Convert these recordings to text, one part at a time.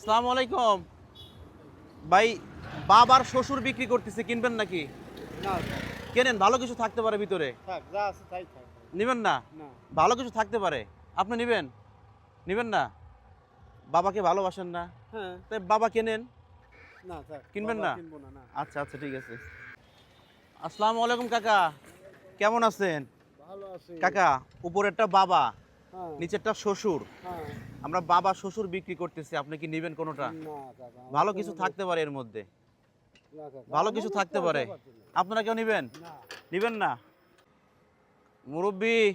আসসালামু আলাইকুম। ভাই বাবার শ্বশুর বিক্রি করতেছে কিনবেন নাকি? কেনেন ভালো কিছু থাকতে পারে ভিতরে? নেবেন না? ভালো কিছু থাকতে পারে। আপনি নেবেন? নেবেন না? বাবাকে ভালোবাসেন না? হ্যাঁ। তাই বাবা কেনেন? কিনবেন না? আচ্ছা আচ্ছা ঠিক আছে। আসসালামু আলাইকুম কাকা। কেমন আছেন? কাকা উপরেরটা বাবা। নিচেরটা শ্বশুর। হ্যাঁ। আমরা বাবা শ্বশুর বিক্রি করতেছি আপনি কি নেবেন কোনোটা? ভালো কিছু থাকতে পারে এর মধ্যে। ভালো কিছু থাকতে পারে। আপনারা কেউ নেবেন? নেবেন না? মুরব্বী।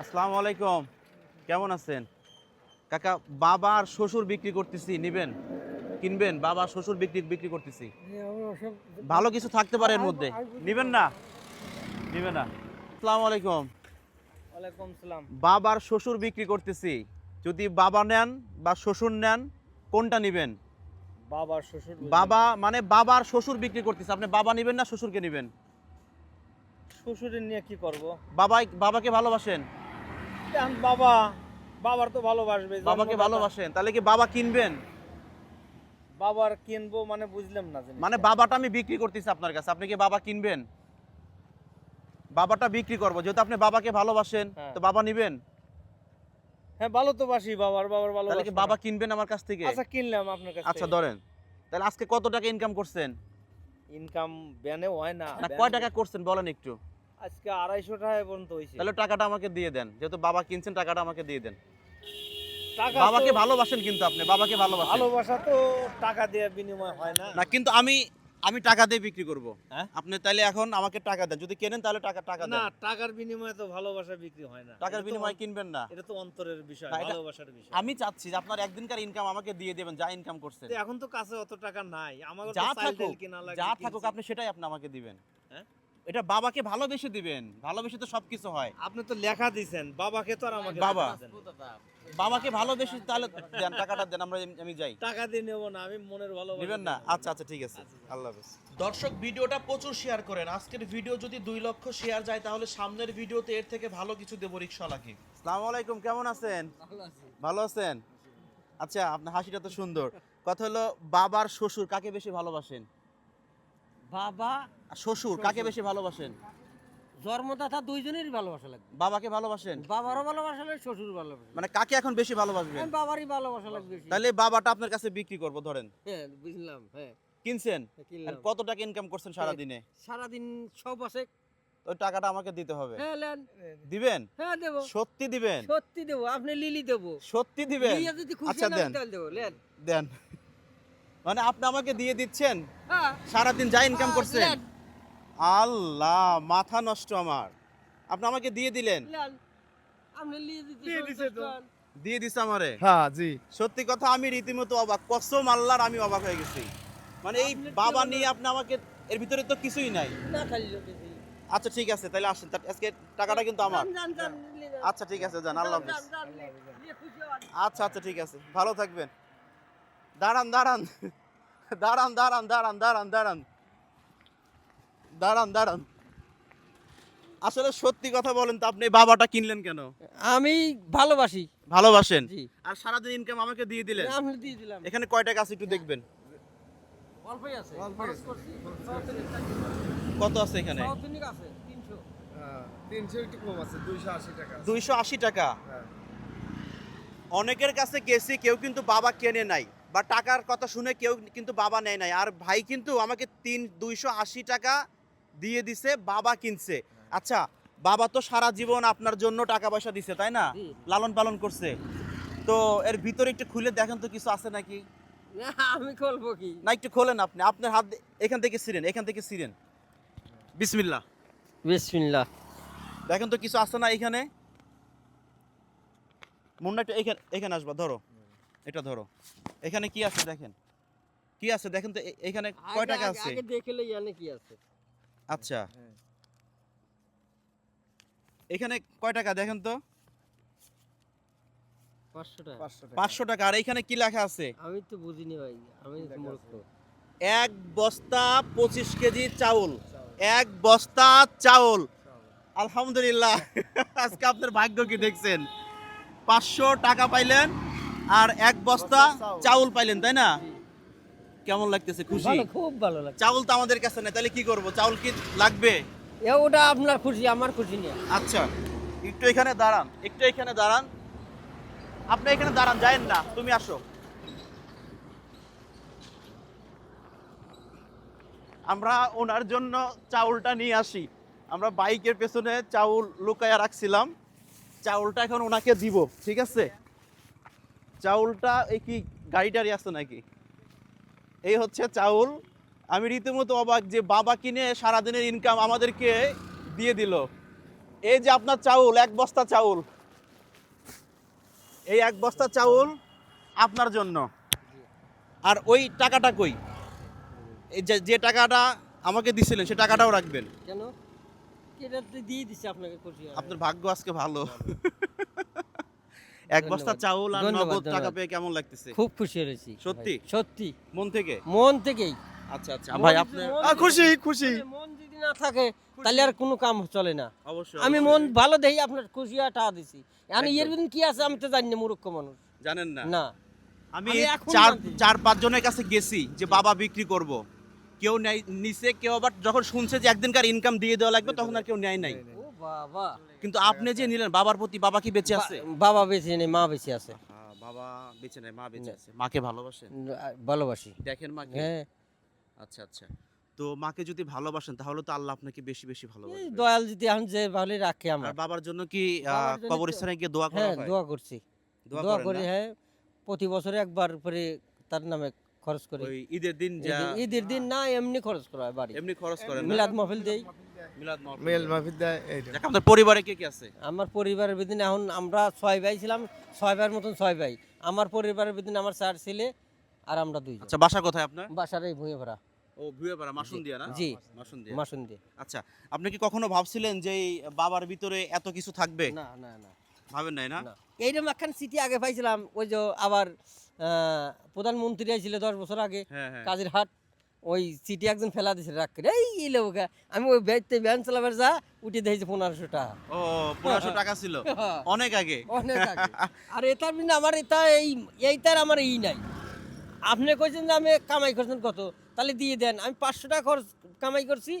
আসসালামু আলাইকুম। কেমন আছেন? কাকা বাবা আর শ্বশুর বিক্রি করতেছি নেবেন? কিনবেন? বাবা শ্বশুর বিক্রি বিক্রি করতেছি। ভালো কিছু থাকতে পারে এর মধ্যে। নেবেন না? নেবেন না? আসসালামু আলাইকুম। ওয়ালাইকুম সালাম বাবার শ্বশুর বিক্রি করতেছি। যদি বাবা নেন বা শ্বশুর নেন কোনটা নেবেন? বাবার শ্বশুর বাবা মানে বাবার শ্বশুর বিক্রি করতেছে। আপনি বাবা নেবেন না শ্বশুরকে নেবেন? শ্বশুরের নিয়ে কি করব? বাবা বাবাকে ভালোবাসেন? বাবা বাবার তো ভালোবাসবে বাবাকে ভালোবাসেন। তাহলে কি বাবা কিনবেন? বাবার কিনবো মানে বুঝলাম না। মানে বাবাটা আমি বিক্রি করতেছি আপনার কাছে। আপনি কি বাবা কিনবেন? বাবাটা বিক্রি করব। যেহেতু আপনি বাবাকে ভালোবাসেন হ্যাঁ। তো বাবা নিবেন? হ্যাঁ ভালো তো বাসি বাবার বাবার ভালো তাহলে কি বাবা কিনবেন আমার কাছ থেকে? আচ্ছা কিনলাম আপনার কাছে আচ্ছা ধরেন। তাহলে আজকে কত টাকা ইনকাম করছেন? ইনকাম ব্যানে হয় না না কয় টাকা করছেন বলেন একটু। আজকে আড়াইশো টাকা পর্যন্ত হয়েছে। তাহলে টাকাটা আমাকে দিয়ে দেন। যেহেতু বাবা কিনছেন টাকাটা আমাকে দিয়ে দেন। টাকা বাবাকে ভালোবাসেন কিন্তু আপনি বাবাকে ভালোবাসেন। ভালোবাসা তো টাকা দিয়ে বিনিময় হয় না। না কিন্তু আমি আমি টাকা দিয়ে বিক্রি করব। হ্যাঁ? আপনি তাহলে এখন আমাকে টাকা দেন। যদি কেনেন তাহলে টাকা টাকা না টাকার বিনিময়ে তো ভালোবাসা বিক্রি হয় না। টাকার বিনিময়ে কিনবেন না। এটা তো অন্তরের বিষয় ভালোবাসার বিষয়। আমি চাচ্ছি যে আপনার একদিনকার ইনকাম আমাকে দিয়ে দেবেন যা ইনকাম করছেন। এখন তো কাছে অত টাকা নাই। আমার যা থাকুক যা থাকুক আপনি সেটাই আপনি আমাকে দিবেন। হ্যাঁ? এটা বাবাকে ভালোবেসে দিবেন। ভালোবেসে তো সবকিছু হয়। আপনি তো লেখা দিছেন বাবাকে তো আর আমাকে বাবা। বাবাকে ভালোবেসে তাহলে দেন টাকাটা দেন আমরা আমি যাই। টাকা দিয়ে নেব না আমি মনের ভালোবাসা নেবেন না? আচ্ছা আচ্ছা ঠিক আছে। আল্লাহ হাফেজ। দর্শক ভিডিওটা প্রচুর শেয়ার করেন। আজকের ভিডিও যদি দুই লক্ষ শেয়ার যায় তাহলে সামনের ভিডিওতে এর থেকে ভালো কিছু দেবো রিক্সাওয়ালাকে আসসালামু আলাইকুম কেমন আছেন? ভালো আছেন? আচ্ছা আপনার হাসিটা তো সুন্দর। কথা হলো বাবার শ্বশুর কাকে বেশি ভালোবাসেন? বাবা শ্বশুর কাকে বেশি ভালোবাসেন? জন্মদাতা দুইজনেরই ভালোবাসা লাগবে। বাবাকে ভালোবাসেন? বাবারও ভালোবাসা লাগবে শ্বশুর ভালোবাসা মানে কাকে এখন বেশি ভালোবাসবেন? বাবারই ভালোবাসা লাগবে বেশি। তাহলে বাবাটা আপনার কাছে বিক্রি করব ধরেন। হ্যাঁ বুঝলাম হ্যাঁ। কিনছেন? আর কত টাকা ইনকাম করছেন সারাদিনে? সারাদিন সব আছে। ওই টাকাটা আমাকে দিতে হবে। হ্যাঁ লেন দিবেন? হ্যাঁ দেবো। সত্যি দিবেন? সত্যি দেবো আপনি লিলি দেবো। সত্যি দিবেন? যদি খুশি আচ্ছা না দেন। তাহলে দেবো লেন দেন। মানে আপনি আমাকে দিয়ে দিচ্ছেন? হ্যাঁ। সারাদিন যা ইনকাম হ্যাঁ, করছেন। আল্লাহ মাথা নষ্ট আমার। আপনি আমাকে দিয়ে দিলেন? দিয়ে দিছে আমারে? হ্যাঁ জি। সত্যি কথা আমি রীতিমতো অবাক। কসম আল্লাহর আমি অবাক হয়ে গেছি। মানে এই বাবা নিয়ে আপনি আমাকে এর ভিতরে তো কিছুই নাই। না খালি লোকেছি। আচ্ছা ঠিক আছে তাহলে আসেন। আজকে টাকাটা কিন্তু আমার। আচ্ছা ঠিক আছে যান আল্লাহ হাফেজ। আচ্ছা আচ্ছা ঠিক আছে। ভালো থাকবেন। দাঁড়ান দাঁড়ান। দাঁড়ান দাঁড়ান দাঁড়ান দাঁড়ান দাঁড়ান। দাঁড়ান দাঁড়ান। আসলে সত্যি কথা বলেন তো আপনি বাবাটা কিনলেন কেন? আমি ভালোবাসি। ভালোবাসেন? জি। আর সারাদিন ইনকাম আমাকে দিয়ে দিলেন? আমি দিয়ে দিলাম। এখানে কয় টাকা আছে একটু দেখবেন? অল্পই আছে। কত আছে এখানে? আছে তিনশো। তিনশো একটু কম আছে দুইশো আশি টাকা দুইশো আশি টাকা? হ্যাঁ। অনেকের কাছে গেছি কেউ কিন্তু বাবা কেনে নাই। বা টাকার কথা শুনে কেউ কিন্তু বাবা নেয় নাই। আর ভাই কিন্তু আমাকে তিন দুইশো আশি টাকা দিয়ে দিছে বাবা কিনছে। আচ্ছা বাবা তো সারা জীবন আপনার জন্য টাকা পয়সা দিছে তাই না? লালন পালন করছে। তো এর ভিতরে একটু খুলে দেখেন তো কিছু আছে নাকি? আমি করব কি? না একটু খোলেন আপনি। আপনার হাত এখান থেকে ছিলেন এখান থেকে ছিলেন বিসমিল্লাহ। বিসমিল্লাহ। দেখেন তো কিছু আছে না এখানে? মুন্না একটু এখানে এখানে আসবা ধরো। এটা ধরো। এখানে কি আছে দেখেন? কি আছে? দেখেন তো এখানে কয় টাকা আছে? আগে দেখলে জানে কি আছে? আচ্ছা। হ্যাঁ। এখানে কয় টাকা দেখেন তো? পাঁচশো টাকা। পাঁচশো টাকা। আর এখানে কি লেখা আছে? আমি তো বুঝিনি ভাই আমি এক বস্তা পঁচিশ কেজি চাউল। এক বস্তা চাউল। আলহামদুলিল্লাহ। আজকে আপনার ভাগ্য কি দেখছেন? পাঁচশো টাকা পাইলেন। আর এক বস্তা চাউল পাইলেন তাই না? কেমন লাগতেছে খুশি? খুব ভালো লাগে চাউল তো আমাদের কাছে নেই তাহলে কি করব? চাউল কি লাগবে? এ ওটা আপনার খুশি আমার খুশি নিয়ে। আচ্ছা একটু এখানে দাঁড়ান একটু এখানে দাঁড়ান। আপনি এখানে দাঁড়ান যায়েন না তুমি আসো। আমরা ওনার জন্য চাউলটা নিয়ে আসি। আমরা বাইকের পেছনে চাউল লুকায়া রাখছিলাম। চাউলটা এখন ওনাকে দিব ঠিক আছে? চাউলটা এই কি গাড়ি টাড়ি আছে নাকি? এই হচ্ছে চাউল। আমি রীতিমতো অবাক যে বাবা কিনে সারাদিনের ইনকাম আমাদেরকে দিয়ে দিল। এই যে আপনার চাউল এক বস্তা চাউল। এই এক বস্তা চাউল আপনার জন্য। আর ওই টাকাটা কই? এই যে যে টাকাটা আমাকে দিছিলেন সে টাকাটাও রাখবেন। কেন? এটা দিয়ে দিছে আপনাকে আপনার ভাগ্য আজকে ভালো। এক বস্তা চাউল আর নগদ টাকা পেয়ে কেমন লাগতেছে? খুব খুশি হয়েছি সত্যি? সত্যি। মন থেকে? মন থেকেই। আচ্ছা আচ্ছা। ভাই আপনি খুশি খুশি। মন যদি না থাকে তাহলে আর কোনো কাম চলে না। অবশ্যই আমি মন ভালো দেখি আপনার খুশি টাকা দিছি। আমি এর। ভিতরে কি আছে আমি তো জানি না মূর্খ মানুষ। জানেন না? না। আমি চার চার পাঁচ জনের কাছে গেছি যে বাবা বিক্রি করব। কেউ নেয় নিছে কেউ আবার যখন শুনছে যে একদিনকার ইনকাম দিয়ে দেওয়া লাগবে তখন আর কেউ নেয় নাই। বাবা। কিন্তু আপনি যে নিলেন বাবার প্রতি বাবা কি বেঁচে আছে? বাবা বেঁচে নেই মা বেঁচে আছে। বাবা বেঁচে নেই মা বেঁচে আছে। মাকে ভালোবাসেন? ভালোবাসি। দেখেন মাকে হ্যাঁ। আচ্ছা আচ্ছা। তো মাকে যদি ভালোবাসেন তাহলে তো আল্লাহ আপনাকে বেশি বেশি এই ভালোবাসবে দয়াল যদি এখন যে ভালো রাখে আমার। বাবার জন্য কি কবরস্থানে গিয়ে দোয়া করা হ্যাঁ হয়? দোয়া করছি। দোয়া করি হ্যাঁ। প্রতি বছরে একবার করে তার নামে খরচ করি। ওই ঈদের দিন যা ঈদের- দিন না এমনি খরচ করা হয় বাড়ি এমনি খরচ করেন না? মিলাদ মাহফিল দেই। মিলাদ মাহফিল মেল দেন। মাহফিল দেয় এইটা আপনার পরিবারে কে কে আছে? আমার পরিবারের ভিতরে এখন আমরা ছয় ভাই ছিলাম ছয় ভাইয়ের মতন ছয় ভাই। আমার পরিবারের ভিতরে আমার চার ছেলে আর আমরা দুই আচ্ছা বাসা কোথায় আপনার? বাসার এই ভুঁয়ে ভরা ও ভুয়েপাড়া মাসুন দিয়া না? জি। মাসুন দিয়া মাসুন দিয়ে আচ্ছা আপনি কি কখনো ভাবছিলেন যে বাবার ভিতরে এত কিছু থাকবে? না না না। ভাবেন নাই না? না। এইরকম একখান সিটি আগে পাইছিলাম ওই যে আবার আহ, প্রধানমন্ত্রী আইছিল দশ বছর আগে হ্যাঁ হ্যাঁ। কাজের হাট ওই সিটি একজন ফেলা দিছে রাখ করে এই এলো ওকে আমি ওই ব্যাগতে ভ্যান চালাবার যা উঠে দিয়েছি পনেরোশো টাকা। ও পনেরোশো টাকা ছিল। অনেক আগে। অনেক আগে। আর এটার বিনা আমার এটা এই এইটার আমার ই নাই। আপনি কইছেন যে আমি কামাই করছেন কত? তাহলে দিয়ে দেন। আমি পাঁচশো টাকা খরচ কামাই করছি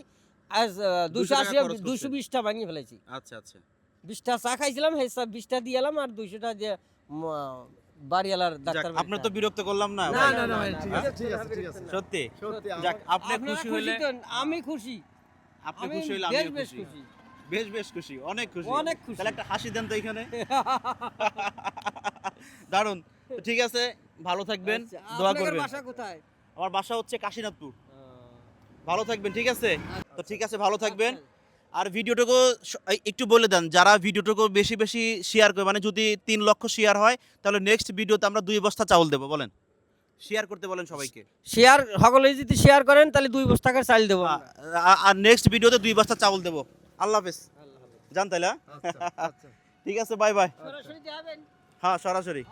আজ দুশো আশি দুশো বিশটা ভাঙিয়ে ফেলেছি। আচ্ছা আচ্ছা। বিশটা চা খাইছিলাম সেই বিশটা দিয়ে এলাম আর দুইশোটা যে বাড়িওয়ালার ডাক্তার যাক, আপনার তো বিরক্ত করলাম না না না না ঠিক আছে ঠিক আছে ঠিক আছে। সত্যি? সত্যি যাক আপনি খুশি হলে তো, আমি খুশি। আপনি খুশি হলে বেশ আমি বেশ খুশি। বেশ বেশ খুশি অনেক খুশি। অনেক খুশি। তাহলে একটা হাসি দেন তো এখানে। দারুণ ঠিক আছে ভালো থাকবেন আচ্ছা, দোয়া করবেন। বাসা কোথায়? আমার বাসা হচ্ছে কাশীনাথপুর। ভালো থাকবেন ঠিক আছে? তো ঠিক আছে ভালো থাকবেন। আর ভিডিওটুকু একটু বলে দেন যারা ভিডিওটুকু বেশি বেশি শেয়ার করে মানে যদি তিন লক্ষ শেয়ার হয় তাহলে নেক্সট ভিডিওতে আমরা দুই বস্তা চাউল দেবো বলেন। শেয়ার করতে বলেন সবাইকে। শেয়ার সকলে যদি শেয়ার করেন তাহলে দুই বস্তা করে চাল দেবো আর নেক্সট ভিডিওতে দুই বস্তা চাউল দেবো। আল্লাহ হাফেজ। জান তাইলে হ্যাঁ? আচ্ছা আচ্ছা। ঠিক আছে বাই বাই সরাসরি হ্যাঁ সরাসরি।